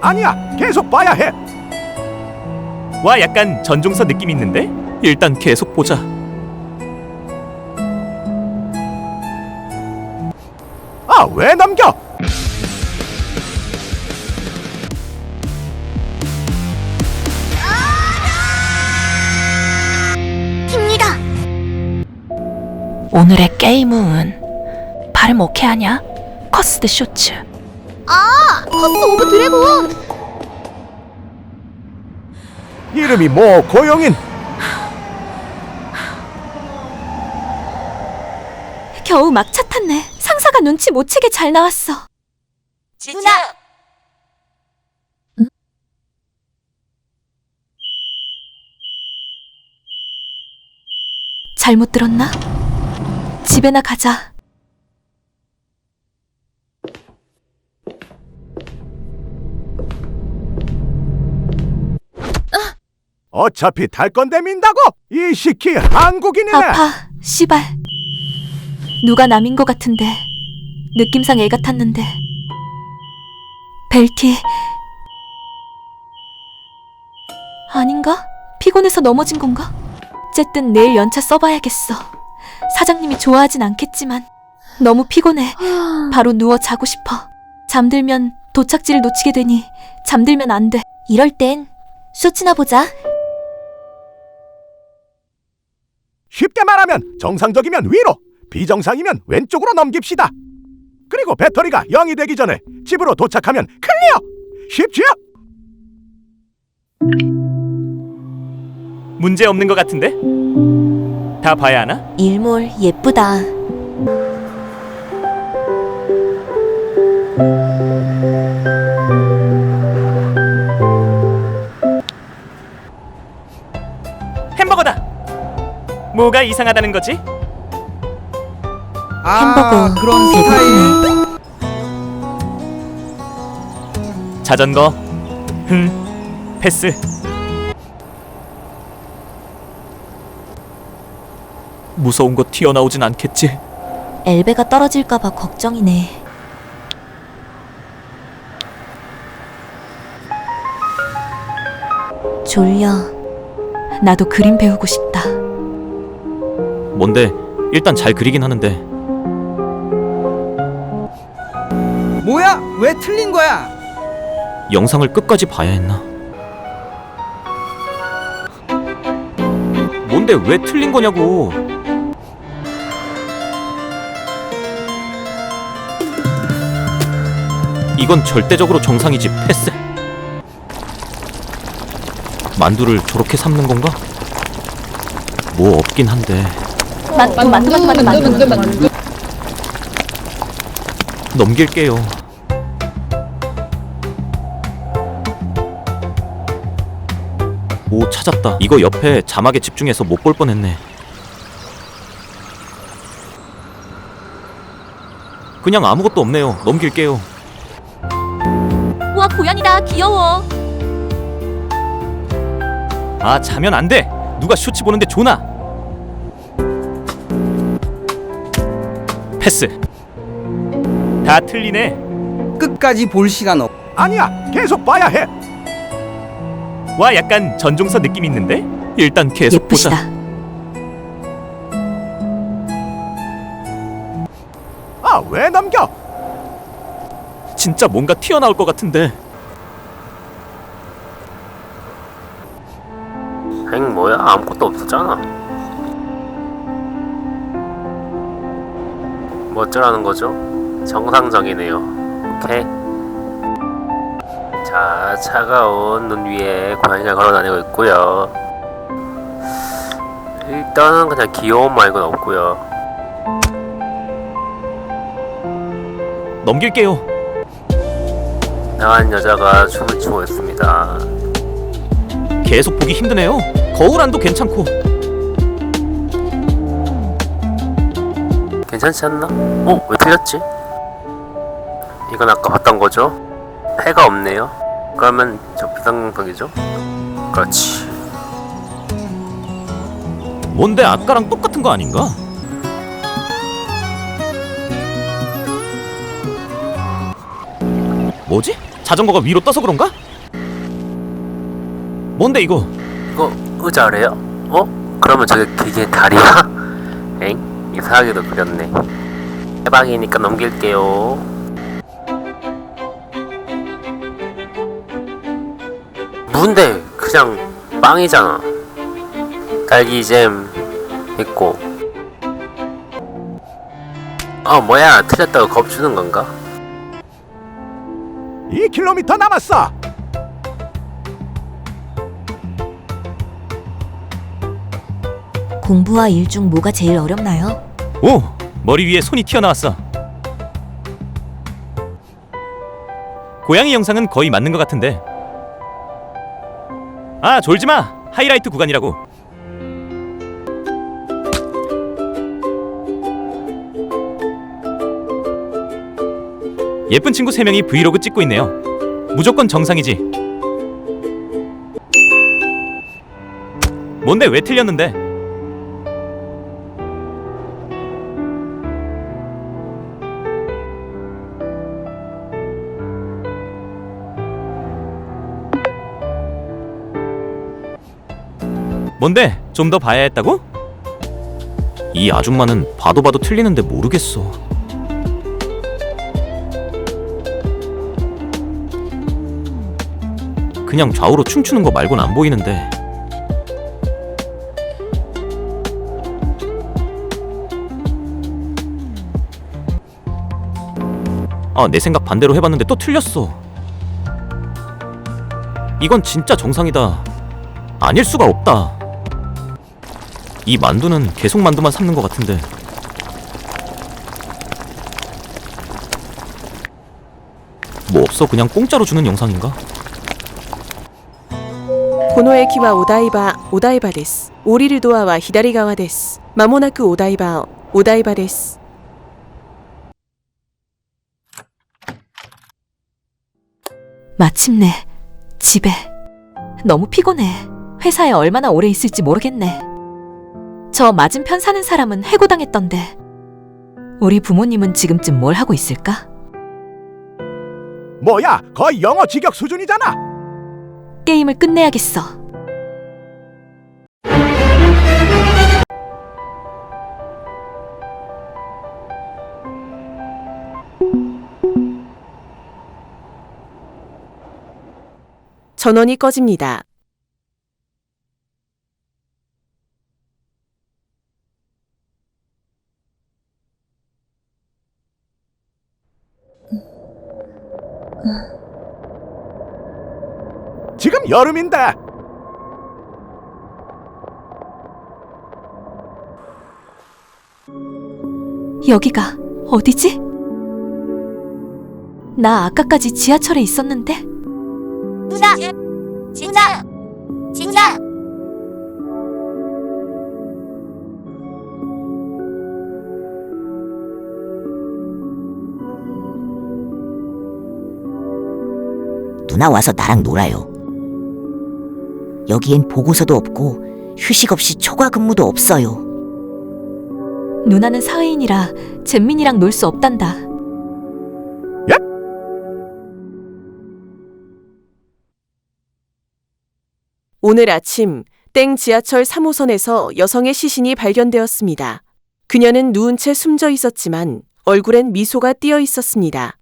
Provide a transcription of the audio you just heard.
아니야, 계속 봐야 해. 와 약간 전종서 느낌 있는데? 일단 계속 보자. 아, 왜 넘겨? 힙니다. 오늘의 게임은 발음 오케이 하냐? 커스드 쇼츠 아, 커스 오브 드래곤. 이름이 뭐 고용인? 겨우 막차 탔네 상사가 눈치 못 채게 잘 나왔어 누나. 잘못 들었나? 집에나 가자 어차피 탈 건데 민다고? 이 시키 한국인이네. 아파 씨발. 누가 남인 것 같은데. 느낌상 애 같았는데. 벨티. 아닌가? 피곤해서 넘어진 건가? 어쨌든 내일 연차 써봐야겠어. 사장님이 좋아하진 않겠지만. 너무 피곤해. 바로 누워 자고 싶어. 잠들면 도착지를 놓치게 되니 잠들면 안 돼. 이럴 땐 쇼츠나 보자 쉽게 말하면 정상적이면 위로, 비정상이면 왼쪽으로 넘깁시다. 그리고 배터리가 0이 되기 전에 집으로 도착하면 클리어. 쉽지요? 문제 없는 것 같은데? 다 봐야 하나? 일몰 예쁘다. 뭐가 이상하다는 거지? 아, 햄버거 그런 스타일. 자전거. 흠. 패스. 무서운 거 튀어나오진 않겠지? 엘베가 떨어질까봐 걱정이네. 졸려. 나도 그림 배우고 싶다. 뭔데? 일단 잘 그리긴 하는데 뭐야? 왜 틀린 거야? 영상을 끝까지 봐야 했나? 뭔데 왜 틀린 거냐고? 이건 절대적으로 정상이지 패스. 만두를 저렇게 삶는 건가? 뭐 없긴 한데 만, 만두, 만두, 만두, 만두, 만두. 넘길게요. 오 찾았다. 이거 옆에 자막에 집중해서 못 볼 뻔했네. 그냥 아무것도 없네요. 넘길게요. 와, 고양이다. 귀여워. 아 자면 안 돼. 누가 쇼츠 보는데 조나. 패스. 다 틀리네. 끝까지 볼 시간 없. 아니야, 계속 봐야 해. 와 약간 전종서 느낌 있는데? 일단 계속 보자. 예쁘시다. 아, 왜 넘겨? 진짜 뭔가 튀어나올 것 같은데. 행 뭐야? 아무것도 없었잖아. 뭐 어쩌라는 거죠? 정상적이네요. 오케이. 자, 차가운 눈 위에 고양이가 걸어다니고 있고요. 일단은 그냥 귀여운 말고는 없고요. 넘길게요. 나간 여자가 춤을 추고 있습니다. 계속 보기 힘드네요. 거울 안도 괜찮고. 괜찮지 않나? 어? 왜 틀렸지? 이건 아까 봤던 거죠? 해가 없네요. 그러면 저 비상경각이죠? 그렇지. 뭔데 아까랑 똑같은 거 아닌가? 뭐지? 자전거가 위로 떠서 그런가? 뭔데 이거? 이거 의자래요? 어? 그러면 저게 기계 다리야? 엥? 이상하게도 그렸네. 해방이니까 넘길게요. 뭔데? 그냥 빵이잖아. 딸기잼 있고. 어 뭐야 틀렸다고 겁 주는 건가? 2km 남았어. 공부와 일 중 뭐가 제일 어렵나요? 오! 머리 위에 손이 튀어나왔어. 고양이 영상은 거의 맞는 것 같은데. 아 졸지 마. 하이라이트 구간이라고. 예쁜 친구 3명이 브이로그 찍고 있네요. 무조건 정상이지. 뭔데 왜 틀렸는데? 뭔데? 좀 더 봐야 했다고? 이 아줌마는 봐도 봐도 틀리는데 모르겠어. 그냥 좌우로 춤추는 거 말곤 안 보이는데. 아, 내 생각 반대로 해봤는데 또 틀렸어. 이건 진짜 정상이다. 아닐 수가 없다. 이 만두는 계속 만두만 삶는 것 같은데. 뭐 없어? 그냥 공짜로 주는 영상인가? 고노의 키와 오다이바 오다이바 데스. 오리를 도와와 히다리가와 데스. 마모나크 오다이바 오다이바 데스. 마침내 집에. 너무 피곤해. 회사에 얼마나 오래 있을지 모르겠네. 저 맞은편 사는 사람은 해고당했던데. 우리 부모님은 지금쯤 뭘 하고 있을까? 뭐야, 거의 영어 직역 수준이잖아. 게임을 끝내야겠어. 전원이 꺼집니다. 여름인데. 여기가 어디지? 나 아까까지 지하철에 있었는데? 누나! 누나! 누나! 누나 와서 나랑 놀아요. 여기엔 보고서도 없고 휴식 없이 초과 근무도 없어요. 누나는 사회인이라 잼민이랑 놀 수 없단다. 오늘 아침 땡 지하철 3호선에서 여성의 시신이 발견되었습니다. 그녀는 누운 채 숨져 있었지만 얼굴엔 미소가 띄어 있었습니다.